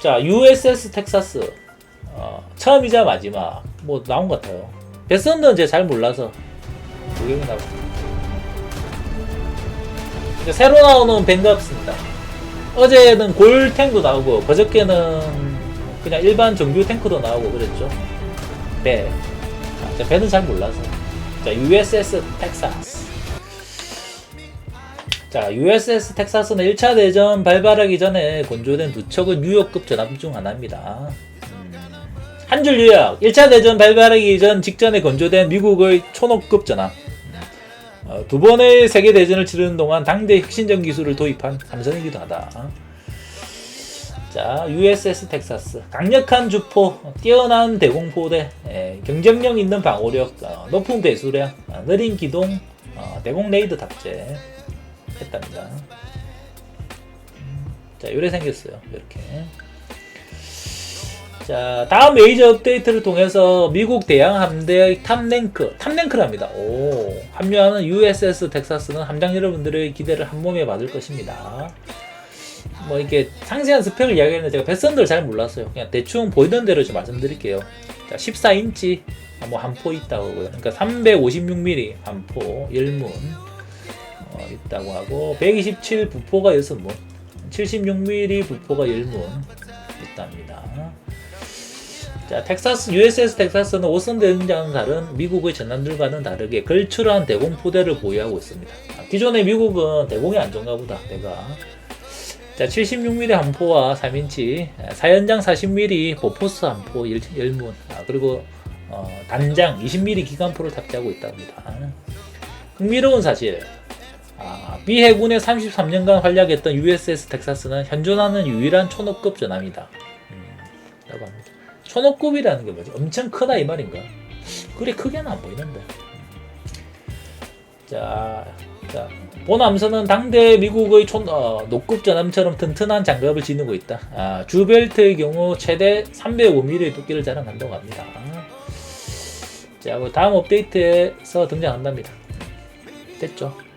자, USS 텍사스. 어, 처음이자 마지막. 뭐, 나온 것 같아요. 베스트는 이제 잘 몰라서. 구경이 나고. 이제 새로 나오는 뱅갑스입니다. 어제는 골 탱도 나오고, 그저께는 그냥 일반 정규 탱크도 나오고 그랬죠. 배. 아, 자, 배는 잘 몰라서. 자, USS 텍사스. 자, USS 텍사스는 1차 대전 발발하기 전에 건조된 두 척의 뉴욕급 전함 중 하나입니다. 한줄 요약. 1차 대전 발발하기 전 직전에 건조된 미국의 초노급 전함. 어, 두 번의 세계 대전을 치르는 동안 당대 혁신적 기술을 도입한 함선이기도 하다. 자, USS 텍사스. 강력한 주포, 뛰어난 대공포대, 예, 경쟁력 있는 방어력, 어, 높은 배수량, 어, 느린 기동, 어, 대공 레이더 탑재 했답니다. 음, 자, 요래 생겼어요. 이렇게. 자, 다음 메이저 업데이트를 통해서 미국 대양 함대의 탑랭크, 탑랭크랍니다. 오, 합류하는 USS 텍사스는 함장 여러분들의 기대를 한 몸에 받을 것입니다. 뭐 이게 상세한 스펙을 이야기했는데 제가 배선들 잘 몰랐어요. 그냥 대충 보이던 대로 좀 말씀드릴게요. 자, 14인치 뭐 한포 있다고 하고요. 그러니까 356mm 한 포, 열문 어, 있다고 하고 127 부포가 6문, 76mm 부포가 10문 있답니다. 자, 텍사스 USS 텍사스는 오선 대응장은 미국의 전함들과는 다르게 걸출한 대공포대를 보유하고 있습니다. 아, 기존의 미국은 대공이 안 좋은가 보다. 내가 자, 76mm 함포와 3인치, 사연장 40mm 보포스 함포 10문, 아, 그리고 어, 단장 20mm 기관포를 탑재하고 있답니다. 흥미로운 사실, 아, 미 해군의 33년간 활약했던 USS 텍사스는 현존하는 유일한 초노급 전함이다. 음, 라고 합니다. 초노급이라는 게 뭐지? 엄청 크다 이 말인가? 그래 크게는 안 보이는데. 자, 자, 본함선은 당대 미국의 촌, 어, 노급 전함처럼 튼튼한 장갑을 지니고 있다. 아, 주벨트의 경우 최대 305mm의 두께를 자랑한다고 합니다. 자, 그 다음 업데이트에서 등장한답니다. 됐죠?